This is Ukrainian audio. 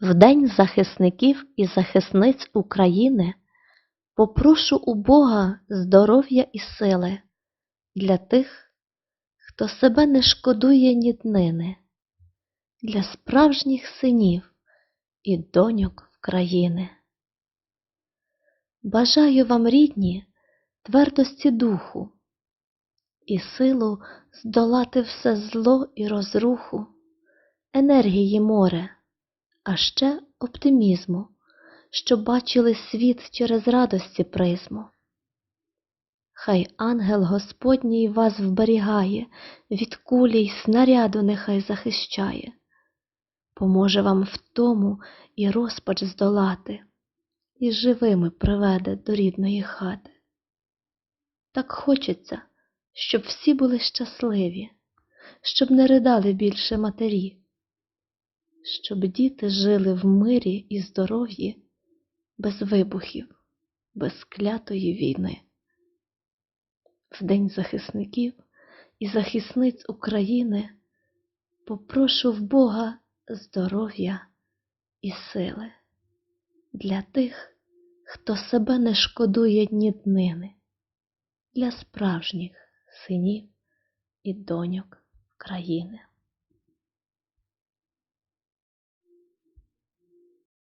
В День захисників і захисниць України попрошу у Бога здоров'я і сили для тих, хто себе не шкодує ні днини, для справжніх синів і доньок України. Бажаю вам, рідні, твердості духу і силу здолати все зло і розруху, енергії море, а ще оптимізму, щоб бачили світ через радості призму. Хай ангел Господній вас вберігає, від кулі й снаряду нехай захищає, поможе вам в тому і розпач здолати, і живими приведе до рідної хати. Так хочеться, щоб всі були щасливі, щоб не ридали більше матері, щоб діти жили в мирі і здоров'ї, без вибухів, без клятої війни. В День захисників і захисниць України попрошу в Бога здоров'я і сили для тих, хто себе не шкодує ні днини, для справжніх синів і доньок країни.